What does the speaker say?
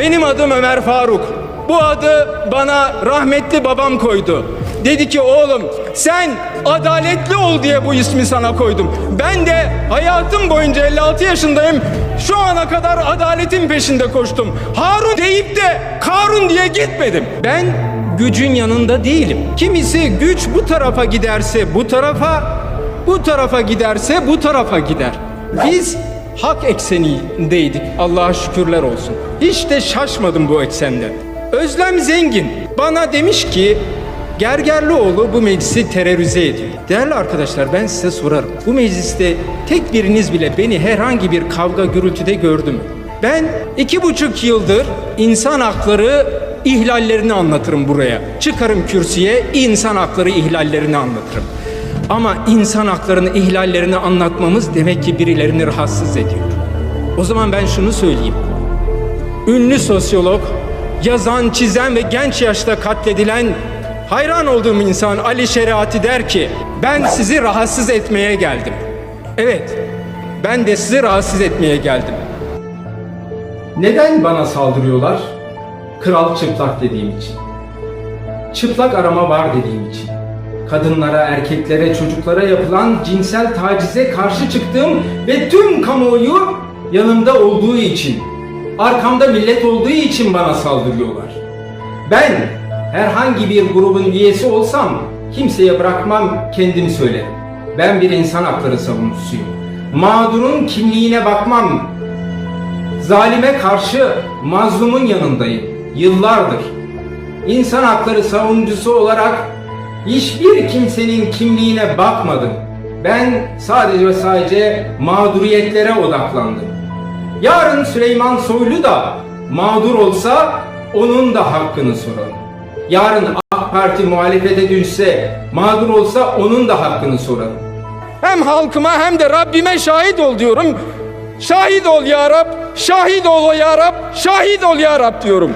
Benim adım Ömer Faruk. Bu adı bana rahmetli babam koydu. Dedi ki oğlum sen adaletli ol diye bu ismi sana koydum. Ben de hayatım boyunca 56 yaşındayım. Şu ana kadar adaletin peşinde koştum. Harun deyip de Karun diye gitmedim. Ben gücün yanında değilim. Kimisi güç bu tarafa giderse bu tarafa, bu tarafa giderse bu tarafa gider. Biz hak eksenindeydik. Allah'a şükürler olsun. Hiç de şaşmadım bu eksenden. Özlem Zengin bana demiş ki Gergerlioğlu bu meclisi terörize ediyor. Değerli arkadaşlar ben size sorarım. Bu mecliste tek biriniz bile beni herhangi bir kavga gürültüde gördü mü? Ben iki buçuk yıldır insan hakları ihlallerini anlatırım buraya. Çıkarım kürsüye insan hakları ihlallerini anlatırım. Ama insan haklarını ihlallerini anlatmamız demek ki birilerini rahatsız ediyor. O zaman ben şunu söyleyeyim. Ünlü sosyolog, yazan, çizen ve genç yaşta katledilen hayran olduğum insan Ali Şeriati der ki ben sizi rahatsız etmeye geldim. Evet, ben de sizi rahatsız etmeye geldim. Neden bana saldırıyorlar? Kral çıplak dediğim için. Çıplak arama var dediğim için. Kadınlara, erkeklere, çocuklara yapılan cinsel tacize karşı çıktığım ve tüm kamuoyu yanımda olduğu için, arkamda millet olduğu için bana saldırıyorlar. Ben herhangi bir grubun üyesi olsam kimseye bırakmam kendimi söylerim. Ben bir insan hakları savunucusuyum. Mağdurun kimliğine bakmam. Zalime karşı mazlumun yanındayım. Yıllardır. İnsan hakları savunucusu olarak hiçbir kimsenin kimliğine bakmadım. Ben sadece ve sadece mağduriyetlere odaklandım. Yarın Süleyman Soylu da mağdur olsa onun da hakkını soralım. Yarın AK Parti muhalefete düşse, mağdur olsa onun da hakkını soralım. Hem halkıma hem de Rabbime şahit ol diyorum. Şahit ol ya Rab, şahit ol ya Rab, şahit ol ya Rab diyorum.